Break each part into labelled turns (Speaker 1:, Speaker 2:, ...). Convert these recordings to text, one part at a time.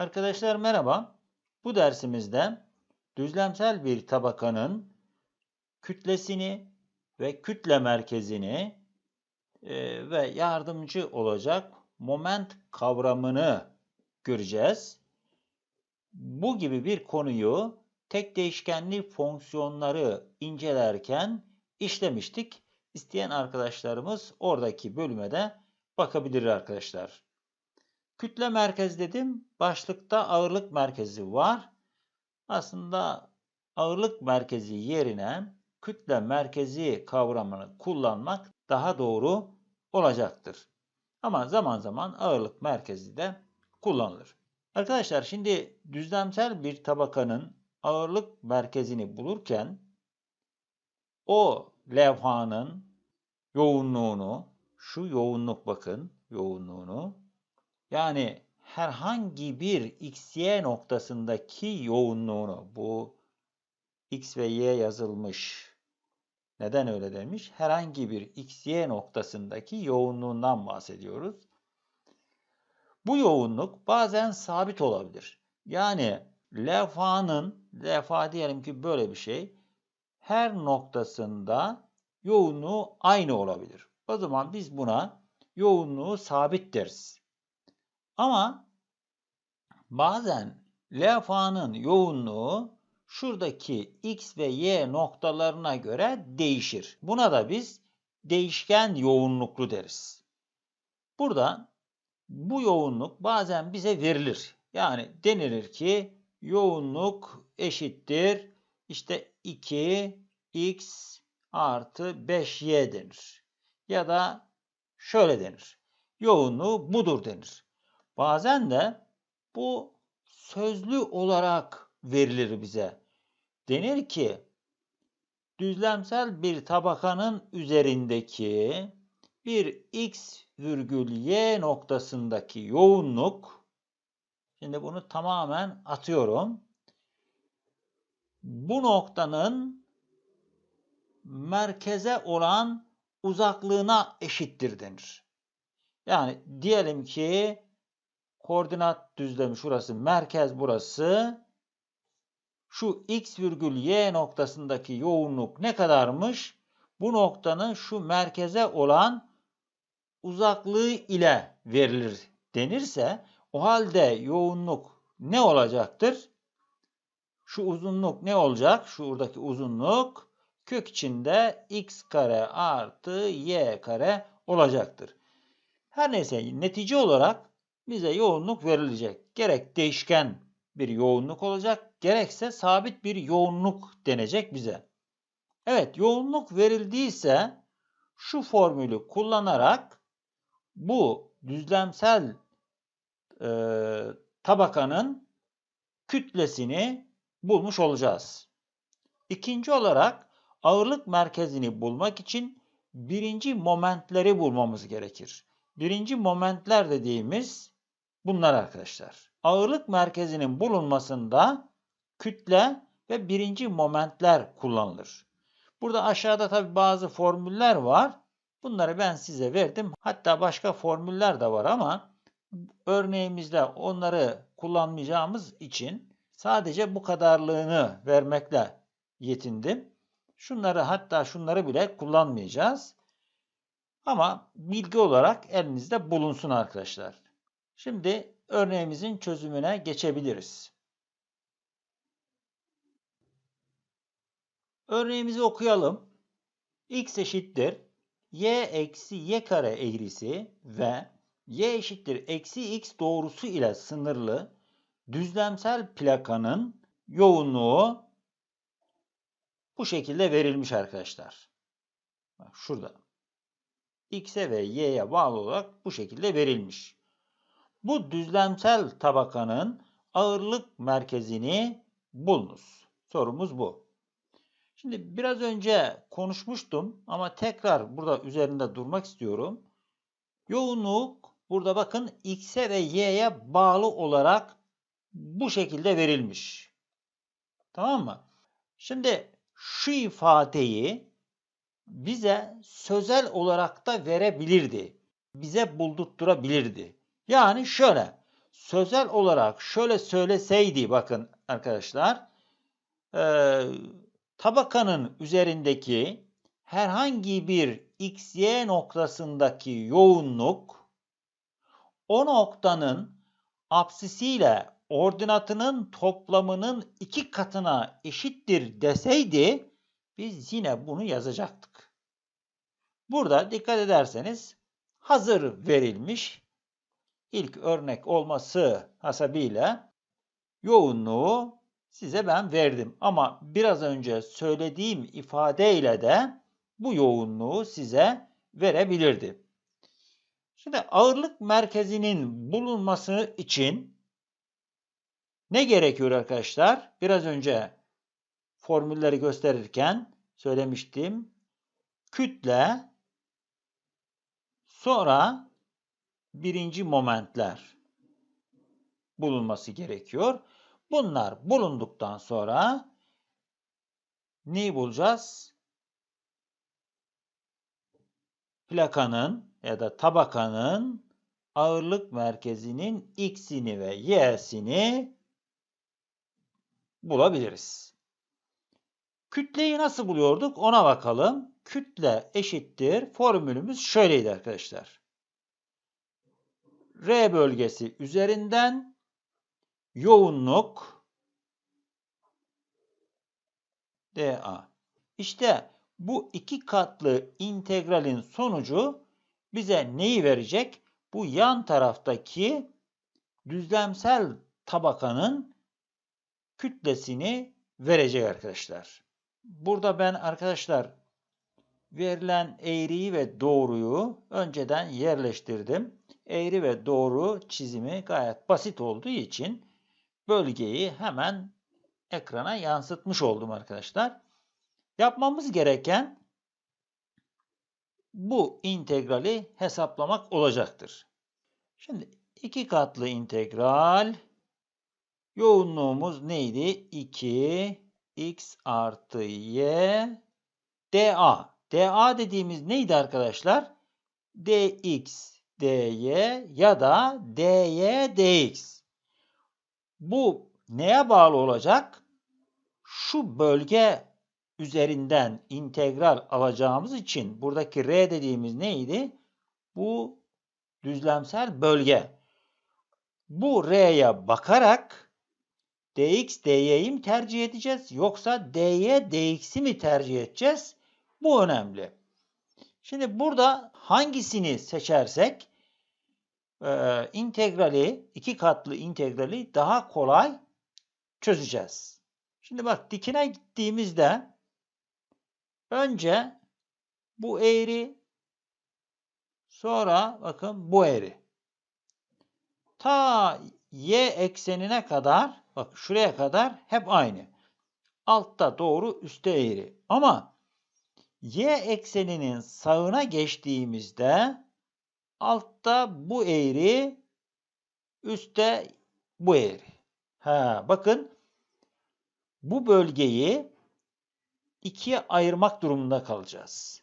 Speaker 1: Arkadaşlar merhaba. Bu dersimizde düzlemsel bir tabakanın kütlesini ve kütle merkezini e, ve yardımcı olacak moment kavramını göreceğiz. Bu gibi bir konuyu tek değişkenli fonksiyonları incelerken işlemiştik. İsteyen arkadaşlarımız oradaki bölüme de bakabilir arkadaşlar. Kütle merkez dedim. Başlıkta ağırlık merkezi var. Aslında ağırlık merkezi yerine kütle merkezi kavramını kullanmak daha doğru olacaktır. Ama zaman zaman ağırlık merkezi de kullanılır. Arkadaşlar şimdi düzlemsel bir tabakanın ağırlık merkezini bulurken o levhanın yoğunluğunu, şu yoğunluk bakın yoğunluğunu yani herhangi bir x, y noktasındaki yoğunluğunu bu x ve y yazılmış. Neden öyle demiş? Herhangi bir x, y noktasındaki yoğunluğundan bahsediyoruz. Bu yoğunluk bazen sabit olabilir. Yani levhanın, levha diyelim ki böyle bir şey, her noktasında yoğunluğu aynı olabilir. O zaman biz buna yoğunluğu sabit deriz. Ama bazen levhanın yoğunluğu şuradaki x ve y noktalarına göre değişir. Buna da biz değişken yoğunluklu deriz. Burada bu yoğunluk bazen bize verilir. Yani denilir ki yoğunluk eşittir işte 2x artı 5y denir. Ya da şöyle denir. Yoğunluğu budur denir. Bazen de bu sözlü olarak verilir bize. Denir ki düzlemsel bir tabakanın üzerindeki bir x virgül y noktasındaki yoğunluk şimdi bunu tamamen atıyorum. Bu noktanın merkeze olan uzaklığına eşittir denir. Yani diyelim ki koordinat düzlemi şurası, merkez burası. Şu x virgül y noktasındaki yoğunluk ne kadarmış? Bu noktanın şu merkeze olan uzaklığı ile verilir denirse o halde yoğunluk ne olacaktır? Şu uzunluk ne olacak? Şuradaki uzunluk kök içinde x kare artı y kare olacaktır. Her neyse netice olarak bize yoğunluk verilecek. Gerek değişken bir yoğunluk olacak, gerekse sabit bir yoğunluk denecek bize. Evet, yoğunluk verildiyse şu formülü kullanarak bu düzlemsel e, tabakanın kütlesini bulmuş olacağız. İkinci olarak ağırlık merkezini bulmak için birinci momentleri bulmamız gerekir. Birinci momentler dediğimiz bunlar arkadaşlar. Ağırlık merkezinin bulunmasında kütle ve birinci momentler kullanılır. Burada aşağıda tabi bazı formüller var. Bunları ben size verdim. Hatta başka formüller de var ama örneğimizde onları kullanmayacağımız için sadece bu kadarlığını vermekle yetindim. Şunları hatta şunları bile kullanmayacağız. Ama bilgi olarak elinizde bulunsun arkadaşlar. Şimdi örneğimizin çözümüne geçebiliriz. Örneğimizi okuyalım. x eşittir y eksi y kare eğrisi ve y eşittir eksi x doğrusu ile sınırlı düzlemsel plakanın yoğunluğu bu şekilde verilmiş arkadaşlar. Bak şurada. X'e ve Y'ye bağlı olarak bu şekilde verilmiş. Bu düzlemsel tabakanın ağırlık merkezini bulunuz. Sorumuz bu. Şimdi biraz önce konuşmuştum ama tekrar burada üzerinde durmak istiyorum. Yoğunluk burada bakın X'e ve Y'ye bağlı olarak bu şekilde verilmiş. Tamam mı? Şimdi şu ifadeyi bize sözel olarak da verebilirdi. Bize buldurtturabilirdi. Yani şöyle, sözel olarak şöyle söyleseydi bakın arkadaşlar e, tabakanın üzerindeki herhangi bir xy noktasındaki yoğunluk o noktanın apsisiyle ordinatının toplamının iki katına eşittir deseydi biz yine bunu yazacaktık. Burada dikkat ederseniz hazır verilmiş ilk örnek olması hasebiyle yoğunluğu size ben verdim. Ama biraz önce söylediğim ifadeyle de bu yoğunluğu size verebilirdi. Şimdi ağırlık merkezinin bulunması için ne gerekiyor arkadaşlar? Biraz önce formülleri gösterirken söylemiştim. Kütle sonra birinci momentler bulunması gerekiyor. Bunlar bulunduktan sonra neyi bulacağız? Plakanın ya da tabakanın ağırlık merkezinin x'ini ve y'sini bulabiliriz. Kütleyi nasıl buluyorduk ona bakalım. Kütle eşittir. Formülümüz şöyleydi arkadaşlar. R bölgesi üzerinden yoğunluk dA. İşte bu iki katlı integralin sonucu bize neyi verecek? Bu yan taraftaki düzlemsel tabakanın kütlesini verecek arkadaşlar. Burada ben arkadaşlar verilen eğriyi ve doğruyu önceden yerleştirdim. Eğri ve doğru çizimi gayet basit olduğu için bölgeyi hemen ekrana yansıtmış oldum arkadaşlar. Yapmamız gereken bu integrali hesaplamak olacaktır. Şimdi iki katlı integral yoğunluğumuz neydi? 2 x artı y dA. dA dediğimiz neydi arkadaşlar? dx dy ya da dy dx. Bu neye bağlı olacak? Şu bölge üzerinden integral alacağımız için buradaki R dediğimiz neydi? Bu düzlemsel bölge. Bu R'ye bakarak dx dy'yi mi tercih edeceğiz yoksa dy dx'i mi tercih edeceğiz? Bu önemli. Şimdi burada hangisini seçersek e, integrali, iki katlı integrali daha kolay çözeceğiz. Şimdi bak dikine gittiğimizde önce bu eğri sonra bakın bu eğri. Ta y eksenine kadar bak şuraya kadar hep aynı. Altta doğru üstte eğri. Ama y ekseninin sağına geçtiğimizde altta bu eğri üstte bu eğri. Ha, bakın bu bölgeyi ikiye ayırmak durumunda kalacağız.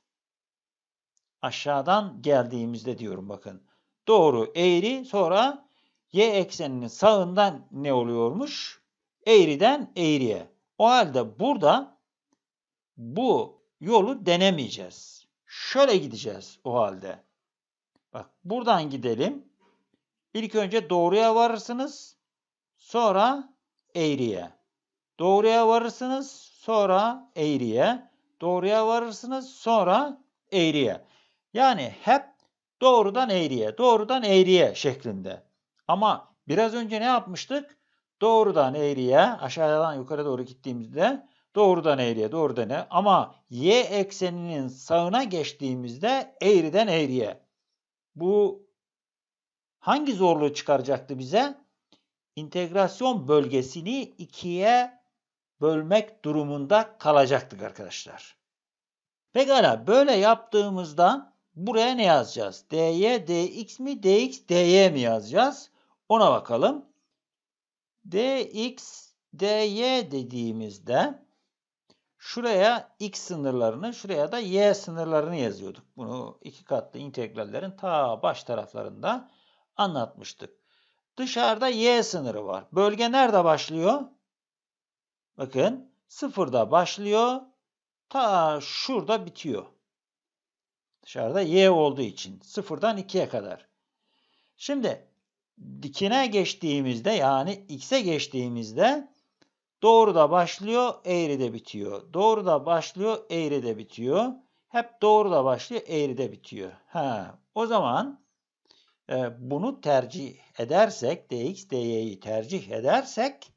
Speaker 1: Aşağıdan geldiğimizde diyorum bakın. Doğru eğri sonra y ekseninin sağından ne oluyormuş? Eğriden eğriye. O halde burada bu yolu denemeyeceğiz. Şöyle gideceğiz o halde. Bak buradan gidelim. İlk önce doğruya varırsınız. Sonra eğriye. Doğruya varırsınız. Sonra eğriye. Doğruya varırsınız. Sonra eğriye. Yani hep doğrudan eğriye, doğrudan eğriye şeklinde. Ama biraz önce ne yapmıştık? Doğrudan eğriye, aşağıdan yukarı doğru gittiğimizde doğrudan eğriye, doğrudan eğriye. Ama y ekseninin sağına geçtiğimizde eğriden eğriye. Bu hangi zorluğu çıkaracaktı bize? İntegrasyon bölgesini ikiye bölmek durumunda kalacaktık arkadaşlar. Pekala böyle yaptığımızda buraya ne yazacağız? dy dx mi dx dy mi yazacağız? Ona bakalım. dx dy dediğimizde şuraya x sınırlarını, şuraya da y sınırlarını yazıyorduk. Bunu iki katlı integrallerin ta baş taraflarında anlatmıştık. Dışarıda y sınırı var. Bölge nerede başlıyor? Bakın sıfırda başlıyor. Ta şurada bitiyor. Dışarıda y olduğu için sıfırdan 2'ye kadar. Şimdi dikine geçtiğimizde yani x'e geçtiğimizde doğru da başlıyor, eğri de bitiyor. Doğru da başlıyor, eğri de bitiyor. Hep doğru da başlıyor, eğri de bitiyor. Ha, o zaman e, bunu tercih edersek, dx, dy'yi tercih edersek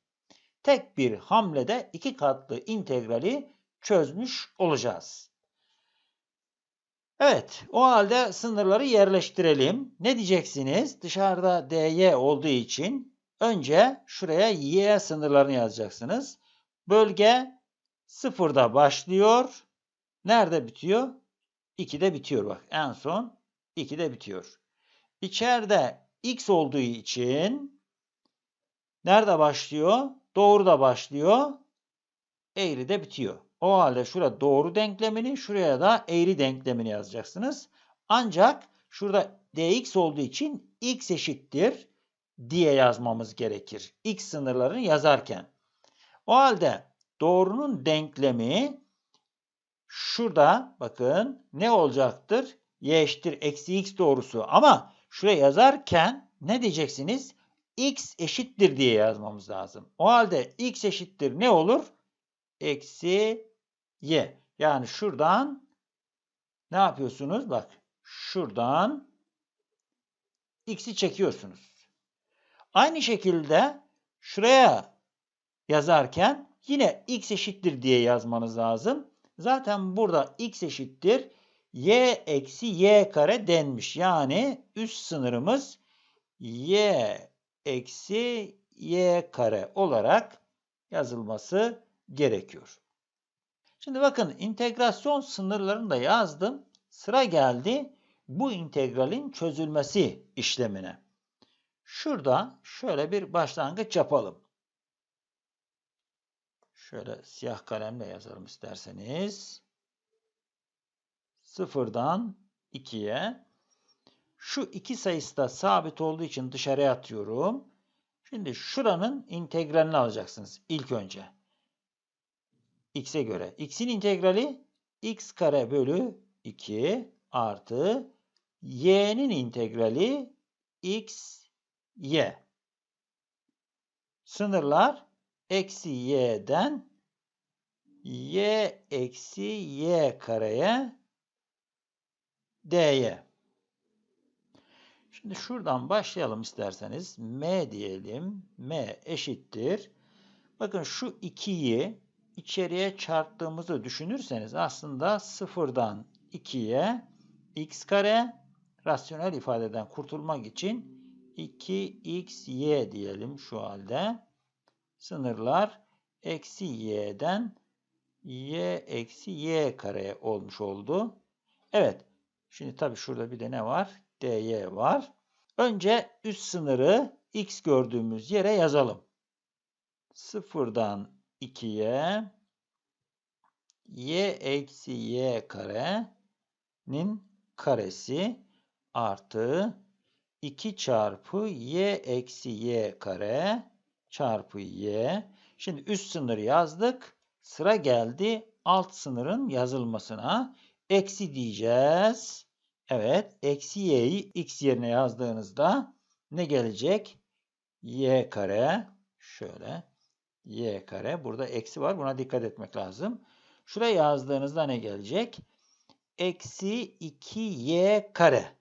Speaker 1: tek bir hamlede iki katlı integrali çözmüş olacağız. Evet, o halde sınırları yerleştirelim. Ne diyeceksiniz? Dışarıda dy olduğu için önce şuraya y sınırlarını yazacaksınız. Bölge sıfırda başlıyor. Nerede bitiyor? 2'de bitiyor bak. En son 2'de bitiyor. İçeride x olduğu için nerede başlıyor? Doğru da başlıyor. Eğri de bitiyor. O halde şurada doğru denklemini, şuraya da eğri denklemini yazacaksınız. Ancak şurada dx olduğu için x eşittir diye yazmamız gerekir. X sınırlarını yazarken. O halde doğrunun denklemi şurada bakın ne olacaktır? y eşittir eksi x doğrusu. Ama şuraya yazarken ne diyeceksiniz? x eşittir diye yazmamız lazım. O halde x eşittir ne olur? Eksi y. Yani şuradan ne yapıyorsunuz? Bak şuradan x'i çekiyorsunuz. Aynı şekilde şuraya yazarken yine x eşittir diye yazmanız lazım. Zaten burada x eşittir y eksi y kare denmiş. Yani üst sınırımız y eksi y kare olarak yazılması gerekiyor. Şimdi bakın integrasyon sınırlarını da yazdım. Sıra geldi bu integralin çözülmesi işlemine. Şurada şöyle bir başlangıç yapalım. Şöyle siyah kalemle yazalım isterseniz. Sıfırdan 2'ye. Şu iki sayısı da sabit olduğu için dışarıya atıyorum. Şimdi şuranın integralini alacaksınız ilk önce x'e göre. x'in integrali x kare bölü 2 artı y'nin integrali x y. Sınırlar eksi y'den y eksi y kareye dy. Şimdi şuradan başlayalım isterseniz. m diyelim. m eşittir. Bakın şu 2'yi içeriye çarptığımızı düşünürseniz aslında sıfırdan 2'ye x kare rasyonel ifadeden kurtulmak için 2xy diyelim şu halde. Sınırlar eksi y'den y eksi y kare olmuş oldu. Evet. Şimdi tabi şurada bir de ne var? dy var. Önce üst sınırı x gördüğümüz yere yazalım. Sıfırdan 2'ye y eksi y karenin karesi artı 2 çarpı y eksi y kare çarpı y. Şimdi üst sınır yazdık. Sıra geldi alt sınırın yazılmasına. Eksi diyeceğiz. Evet. Eksi y'yi x yerine yazdığınızda ne gelecek? y kare. Şöyle y kare. Burada eksi var. Buna dikkat etmek lazım. Şuraya yazdığınızda ne gelecek? Eksi 2y kare.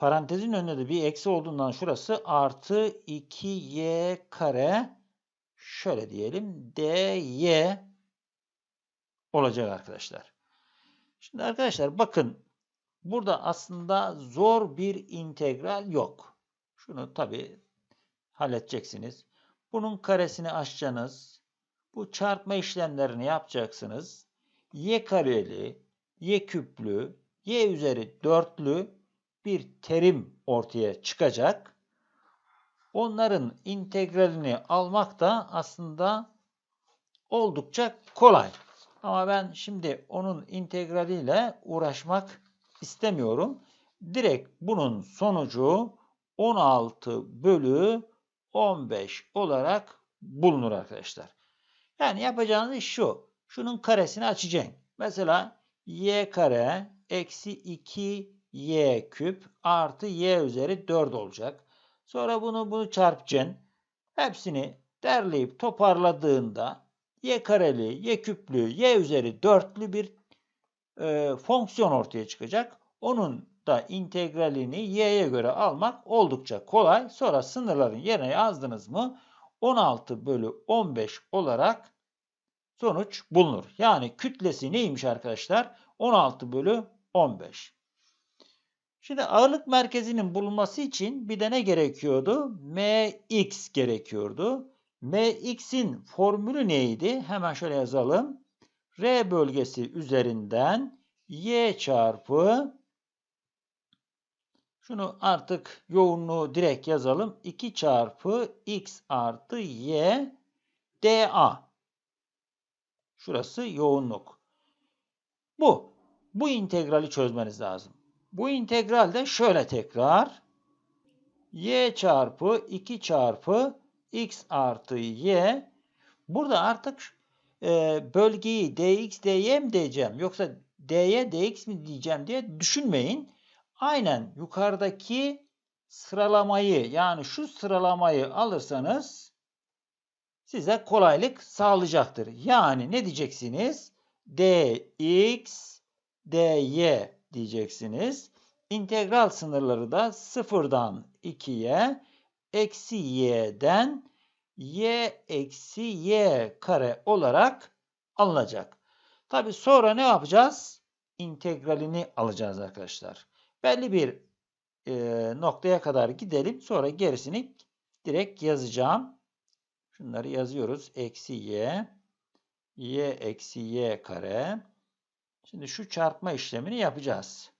Speaker 1: Parantezin önünde de bir eksi olduğundan şurası artı 2y kare. Şöyle diyelim. dy olacak arkadaşlar. Şimdi arkadaşlar bakın. Burada aslında zor bir integral yok. Şunu tabii halledeceksiniz. Bunun karesini açacaksınız. Bu çarpma işlemlerini yapacaksınız. Y kareli, y küplü, y üzeri dörtlü bir terim ortaya çıkacak. Onların integralini almak da aslında oldukça kolay. Ama ben şimdi onun integraliyle uğraşmak istemiyorum. Direkt bunun sonucu 16 bölü 15 olarak bulunur arkadaşlar. Yani yapacağınız iş şu. Şunun karesini açacaksın. Mesela y kare eksi 2y küp artı y üzeri 4 olacak. Sonra bunu bunu çarpacaksın. Hepsini derleyip toparladığında y kareli, y küplü, y üzeri 4'lü bir e, fonksiyon ortaya çıkacak. Onun da integralini y'ye göre almak oldukça kolay. Sonra sınırların yerine yazdınız mı 16 bölü 15 olarak sonuç bulunur. Yani kütlesi neymiş arkadaşlar? 16 bölü 15. Şimdi ağırlık merkezinin bulunması için bir de ne gerekiyordu? Mx gerekiyordu. Mx'in formülü neydi? Hemen şöyle yazalım. R bölgesi üzerinden y çarpı şunu artık yoğunluğu direkt yazalım. 2 çarpı x artı y dA. Şurası yoğunluk. Bu. Bu integrali çözmeniz lazım. Bu integral de şöyle tekrar. y çarpı 2 çarpı x artı y. Burada artık e, bölgeyi dx dy mi diyeceğim yoksa dy dx mi diyeceğim diye düşünmeyin. Aynen yukarıdaki sıralamayı yani şu sıralamayı alırsanız size kolaylık sağlayacaktır. Yani ne diyeceksiniz? dx dy diyeceksiniz. İntegral sınırları da sıfırdan 2'ye eksi y'den y eksi y kare olarak alınacak. Tabi sonra ne yapacağız? İntegralini alacağız arkadaşlar. Belli bir e, noktaya kadar gidelim. Sonra gerisini direkt yazacağım. Şunları yazıyoruz. Eksi y, y eksi y kare. Şimdi şu çarpma işlemini yapacağız.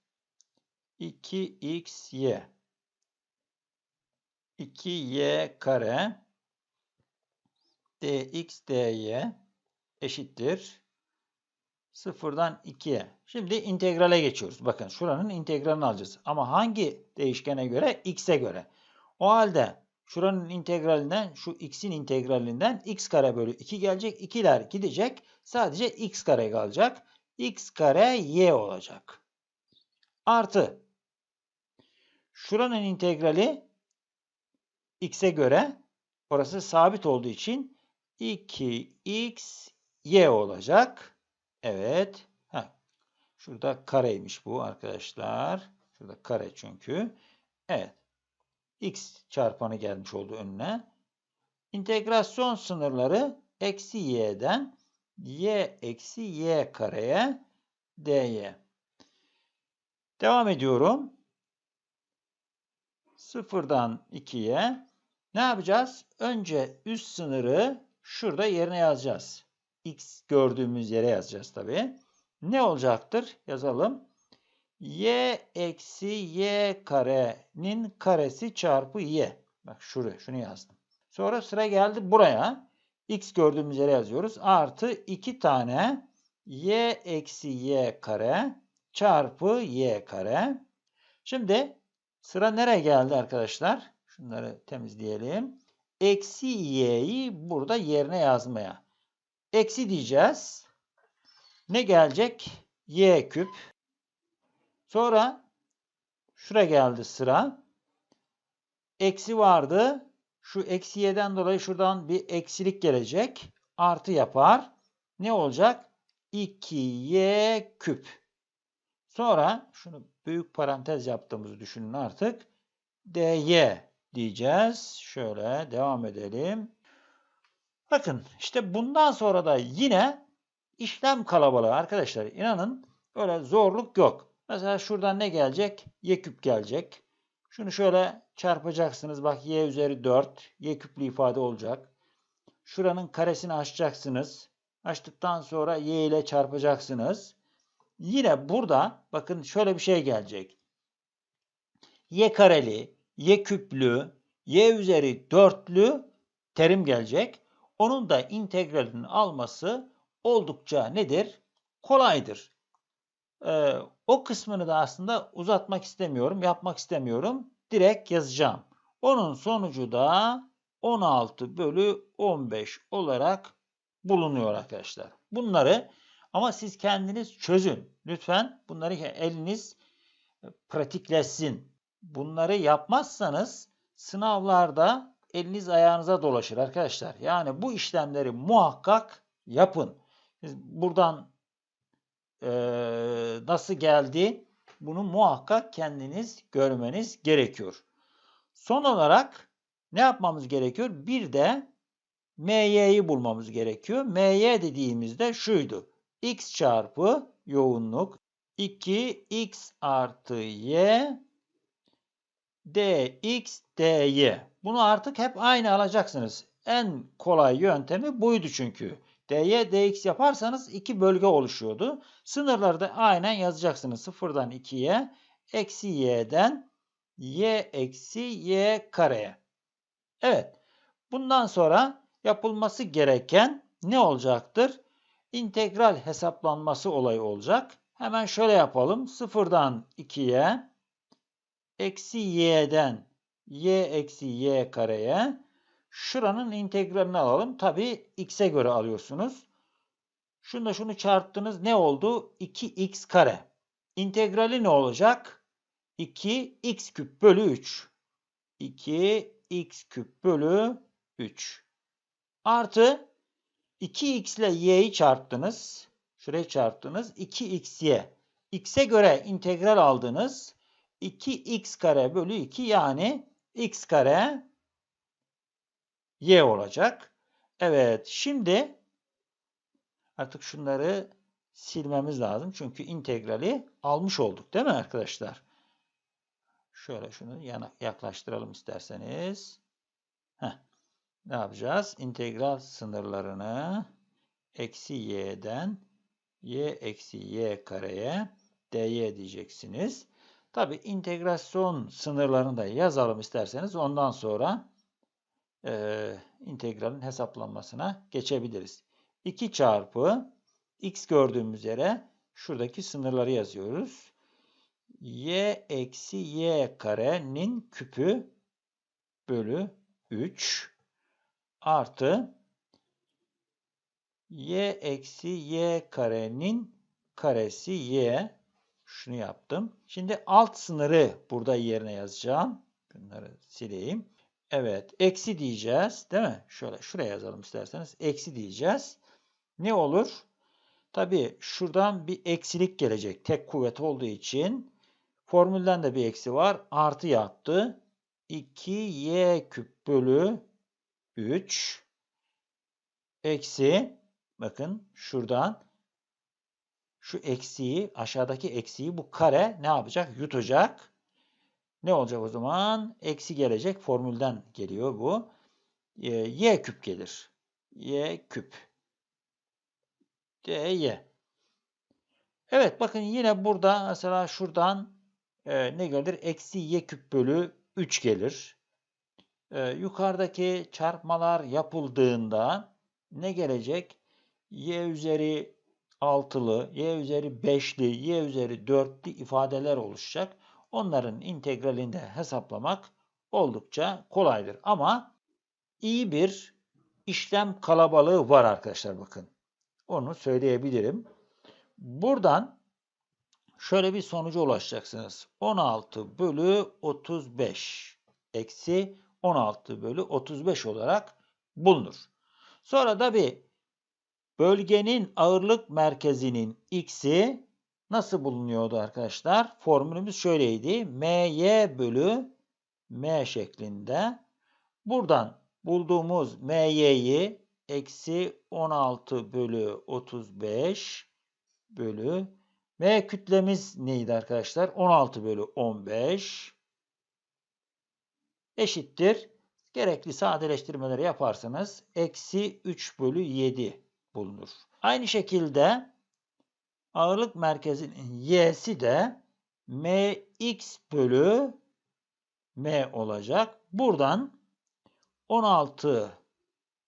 Speaker 1: 2xy 2y kare dx dy eşittir. Sıfırdan 2'ye. Şimdi integrale geçiyoruz. Bakın şuranın integralini alacağız. Ama hangi değişkene göre? x'e göre. O halde şuranın integralinden şu x'in integralinden x kare bölü 2 gelecek. 2'ler gidecek. Sadece x kare kalacak. X kare y olacak. Artı şuranın integrali x'e göre orası sabit olduğu için 2x y olacak. Evet. Heh. Şurada kareymiş bu arkadaşlar. Şurada kare çünkü. Evet. x çarpanı gelmiş oldu önüne. İntegrasyon sınırları eksi y'den y eksi y kareye dy. Devam ediyorum. Sıfırdan 2'ye ne yapacağız? Önce üst sınırı şurada yerine yazacağız. X gördüğümüz yere yazacağız tabi. Ne olacaktır? Yazalım. Y eksi y karenin karesi çarpı y. Bak şuraya şunu yazdım. Sonra sıra geldi buraya. X gördüğümüz yere yazıyoruz. Artı 2 tane y eksi y kare çarpı y kare. Şimdi sıra nereye geldi arkadaşlar? Şunları temizleyelim. Eksi y'yi burada yerine yazmaya. Eksi diyeceğiz. Ne gelecek? Y küp. Sonra şura geldi sıra. Eksi vardı. Şu eksi y'den dolayı şuradan bir eksilik gelecek. Artı yapar. Ne olacak? 2y küp. Sonra şunu büyük parantez yaptığımızı düşünün artık. dy diyeceğiz. Şöyle devam edelim. Bakın işte bundan sonra da yine işlem kalabalığı arkadaşlar. İnanın öyle zorluk yok. Mesela şuradan ne gelecek? Y küp gelecek. Şunu şöyle çarpacaksınız. Bak y üzeri 4. Y küplü ifade olacak. Şuranın karesini açacaksınız. Açtıktan sonra y ile çarpacaksınız. Yine burada bakın şöyle bir şey gelecek. Y kareli, y küplü, y üzeri 4'lü terim gelecek. Onun da integralini alması oldukça nedir? Kolaydır. Ee, o kısmını da aslında uzatmak istemiyorum, yapmak istemiyorum. Direkt yazacağım. Onun sonucu da 16 bölü 15 olarak bulunuyor arkadaşlar. Bunları ama siz kendiniz çözün. Lütfen bunları eliniz pratikleşsin. Bunları yapmazsanız sınavlarda eliniz ayağınıza dolaşır arkadaşlar. Yani bu işlemleri muhakkak yapın. Siz buradan e, nasıl geldi bunu muhakkak kendiniz görmeniz gerekiyor. Son olarak ne yapmamız gerekiyor? Bir de MY'yi bulmamız gerekiyor. MY dediğimizde şuydu. X çarpı yoğunluk 2x artı y dx dy. Bunu artık hep aynı alacaksınız. En kolay yöntemi buydu çünkü. Dy dx yaparsanız iki bölge oluşuyordu. Sınırları da aynen yazacaksınız. Sıfırdan 2'ye eksi y'den y eksi y kareye. Evet. Bundan sonra yapılması gereken ne olacaktır? İntegral hesaplanması olayı olacak. Hemen şöyle yapalım. Sıfırdan 2'ye eksi y'den y eksi y kareye şuranın integralini alalım. Tabi x'e göre alıyorsunuz. Şunu şunu çarptınız. Ne oldu? 2x kare. İntegrali ne olacak? 2x küp bölü 3. 2x küp bölü 3. Artı 2x ile y'yi çarptınız. Şuraya çarptınız. 2xy. x'e göre integral aldınız. 2x kare bölü 2 yani x kare y olacak. Evet şimdi artık şunları silmemiz lazım. Çünkü integrali almış olduk değil mi arkadaşlar? Şöyle şunu yana yaklaştıralım isterseniz. Heh. Ne yapacağız? İntegral sınırlarını eksi y'den y eksi y kareye dy diyeceksiniz. Tabi integrasyon sınırlarını da yazalım isterseniz. Ondan sonra e, integralin hesaplanmasına geçebiliriz. 2 çarpı x gördüğümüz yere şuradaki sınırları yazıyoruz. y eksi y karenin küpü bölü 3 artı y eksi y karenin karesi y. Şunu yaptım. Şimdi alt sınırı burada yerine yazacağım. Bunları sileyim. Evet. Eksi diyeceğiz. Değil mi? Şöyle şuraya yazalım isterseniz. Eksi diyeceğiz. Ne olur? Tabi şuradan bir eksilik gelecek. Tek kuvvet olduğu için. Formülden de bir eksi var. Artı yaptı. 2y küp bölü 3 eksi bakın şuradan şu eksiği aşağıdaki eksiği bu kare ne yapacak? Yutacak. Ne olacak o zaman? Eksi gelecek. Formülden geliyor bu. E, y küp gelir. y küp. dy. Evet bakın yine burada mesela şuradan e, ne gelir? Eksi y küp bölü 3 gelir. E, yukarıdaki çarpmalar yapıldığında ne gelecek? y üzeri 6'lı, y üzeri 5'li, y üzeri 4'lü ifadeler oluşacak. Onların integralinde hesaplamak oldukça kolaydır. Ama iyi bir işlem kalabalığı var arkadaşlar bakın. Onu söyleyebilirim. Buradan şöyle bir sonuca ulaşacaksınız. 16 bölü 35 eksi 16 bölü 35 olarak bulunur. Sonra da bir bölgenin ağırlık merkezinin x'i nasıl bulunuyordu arkadaşlar? Formülümüz şöyleydi. my bölü m şeklinde. Buradan bulduğumuz my'yi eksi 16 bölü 35 bölü m kütlemiz neydi arkadaşlar? 16 bölü 15 eşittir. Gerekli sadeleştirmeleri yaparsanız eksi 3 bölü 7 bulunur. Aynı şekilde ağırlık merkezinin y'si de mx bölü m olacak. Buradan 16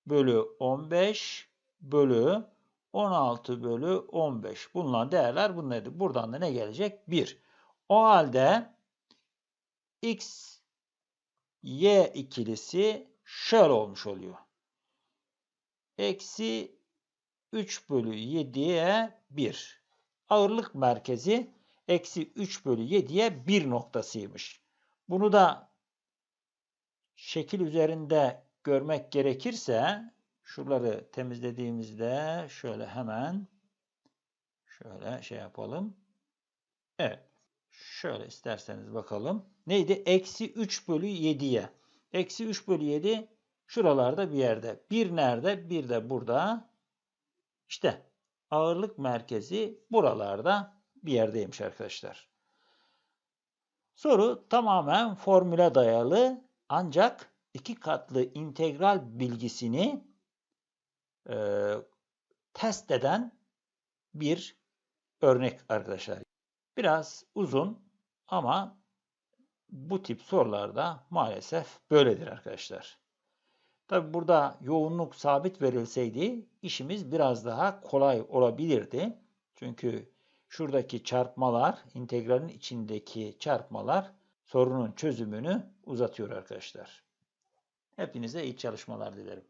Speaker 1: bölü 15 bölü 16 bölü 15 bulunan değerler bunlardır. Buradan da ne gelecek? 1. O halde x y ikilisi şöyle olmuş oluyor. Eksi 3 bölü 7'ye 1. Ağırlık merkezi eksi 3 bölü 7'ye 1 noktasıymış. Bunu da şekil üzerinde görmek gerekirse şuraları temizlediğimizde şöyle hemen şöyle şey yapalım. Evet. Şöyle isterseniz bakalım. Neydi? Eksi 3 bölü 7'ye. Eksi 3 bölü 7 şuralarda bir yerde. Bir nerede? Bir de burada. İşte ağırlık merkezi buralarda bir yerdeymiş arkadaşlar. Soru tamamen formüle dayalı ancak iki katlı integral bilgisini e, test eden bir örnek arkadaşlar. Biraz uzun ama bu tip sorularda maalesef böyledir arkadaşlar. Tabi burada yoğunluk sabit verilseydi işimiz biraz daha kolay olabilirdi. Çünkü şuradaki çarpmalar, integralin içindeki çarpmalar sorunun çözümünü uzatıyor arkadaşlar. Hepinize iyi çalışmalar dilerim.